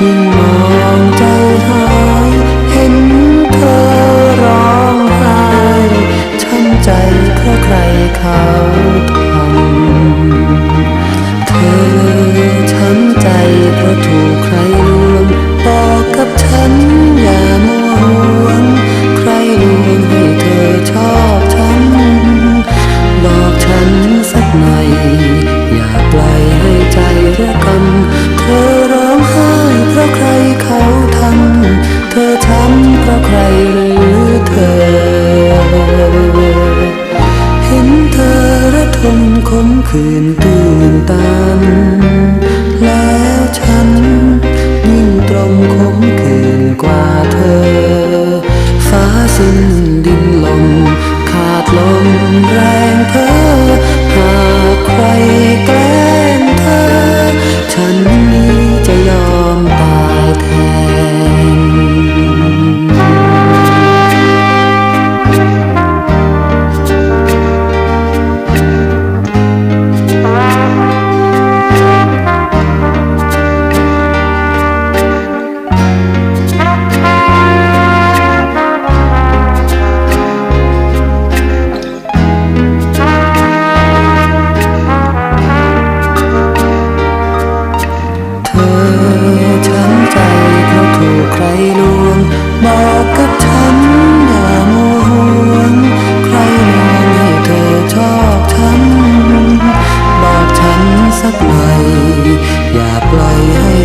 凝望到头 ช้ำเพราะใครหรือเธอ เห็นเธอระทมคมคืนตื่นตัน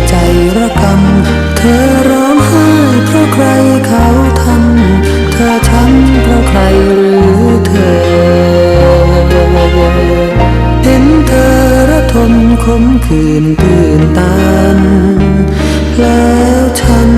ใจระกำ เธอร้องไห้เพราะใครเขาทำ เธอช้ำเพราะใครหรือเธอ เห็นเธอระทมคมคืนตื่นตันแล้วฉัน